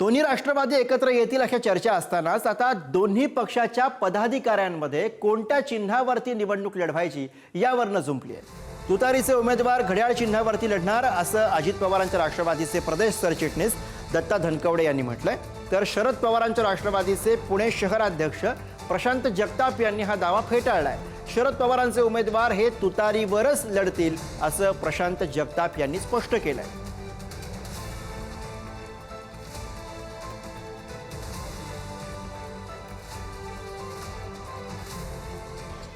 दोन्ही राष्ट्रवादी एकत्र येतील अशा चर्चा असतानाच आता दोन्ही पक्षाच्या पदाधिकाऱ्यांमध्ये कोणत्या चिन्हावरती निवडणूक लढवायची यावरनं जुंपली आहे. तुतारीचे उमेदवार घड्याळ चिन्हावरती लढणार असं अजित पवारांच्या राष्ट्रवादीचे प्रदेश सरचिटणीस दत्ता धनकवडे यांनी म्हटलंय. तर शरद पवारांच्या राष्ट्रवादीचे पुणे शहराध्यक्ष प्रशांत जगताप यांनी हा दावा फेटाळलाय. शरद पवारांचे उमेदवार हे तुतारीवरच लढतील असं प्रशांत जगताप यांनी स्पष्ट केलंय.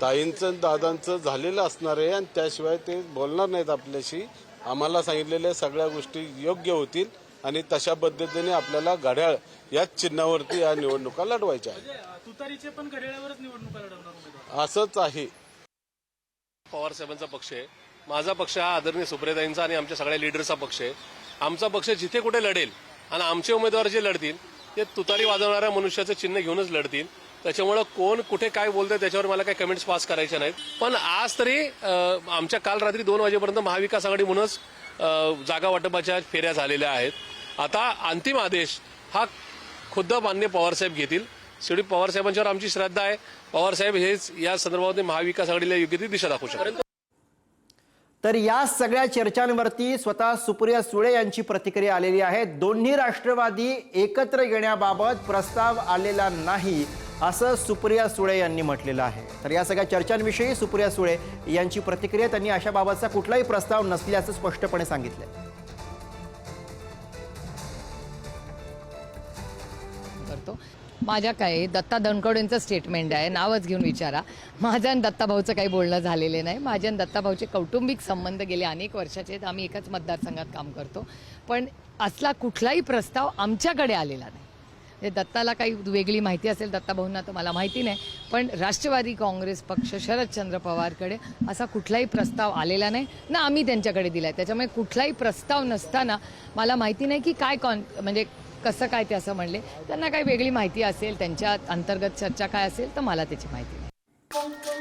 ताईंचं आणि दादांचं झालेलं असणार आहे आणि त्याशिवाय ते बोलणार नाहीत आपल्याशी. आम्हाला सांगितलेल्या सगळ्या गोष्टी योग्य होतील आणि तशा पद्धतीने आपल्याला घड्याळ याच चिन्हावरती या निवडणुका लढवायच्या आहेत. तुतारीचे पण घड्याळावरच निवडणुका लढवणार उमेदवार. असंच आहे. पवार साहेबांचा पक्ष आहे. माझा पक्ष हा आदरणीय सुप्रियाताईंचा आणि आमच्या सगळ्या लिडरचा पक्ष आहे. आमचा पक्ष जिथे कुठे लढेल आणि आमचे उमेदवार जे लढतील ते तुतारी वाजवणाऱ्या मनुष्याचं चिन्ह घेऊनच लढतील. त्याच्यामुळं कोण कुठे काय बोलतंय त्याच्यावर मला काही कमेंट्स पास करायच्या नाहीत. पण आज तरी आमच्या काल रात्री दोन वाजेपर्यंत महाविकास आघाडी म्हणूनच जागा वाटपाच्या फेऱ्या झालेल्या आहेत. आता अंतिम आदेश हा खुद्द मान्य पवारसाहेब घेतील. शेवटी पवारसाहेबांच्यावर आमची श्रद्धा आहे. पवारसाहेब हेच या संदर्भामध्ये महाविकास आघाडीला योग्य ती दिशा दाखवू शकतात. तर या सगळ्या चर्चांवरती स्वतः सुप्रिया सुळे यांची प्रतिक्रिया आलेली आहे. दोन्ही राष्ट्रवादी एकत्र येण्याबाबत प्रस्ताव आलेला नाही. असं सुप्रिया सुळे यांनी म्हटलेलं आहे. तर या सगळ्या चर्चांविषयी सुप्रिया सुळे यांची प्रतिक्रिया त्यांनी अशा बाबतचा कुठलाही प्रस्ताव नसल्याचं स्पष्टपणे सांगितलंय. करतो. माझ्या काय दत्ता दणकवडेंचं स्टेटमेंट आहे. नावच घेऊन विचारा. माझं आणि दत्ताभाऊचं काही बोलणं झालेलं नाही. माझ्या आणि दत्ताभाऊचे कौटुंबिक संबंध गेले अनेक वर्षाचे आहेत. आम्ही एकाच मतदारसंघात काम करतो. पण असला कुठलाही प्रस्ताव आमच्याकडे आलेला नाही. म्हणजे दत्ताला काही वेगळी माहिती असेल दत्ताभाऊंना तर मला माहिती नाही. पण राष्ट्रवादी काँग्रेस पक्ष शरदचंद्र पवारकडे असा कुठलाही प्रस्ताव आलेला नाही ना आम्ही त्यांच्याकडे दिला आहे त्याच्यामुळे कुठलाही प्रस्ताव नसताना मला माहिती नाही की काय कॉन म्हणजे कसं काय ते असं म्हणले. त्यांना काही वेगळी माहिती असेल त्यांच्या अंतर्गत चर्चा काय असेल तर मला त्याची माहिती नाही.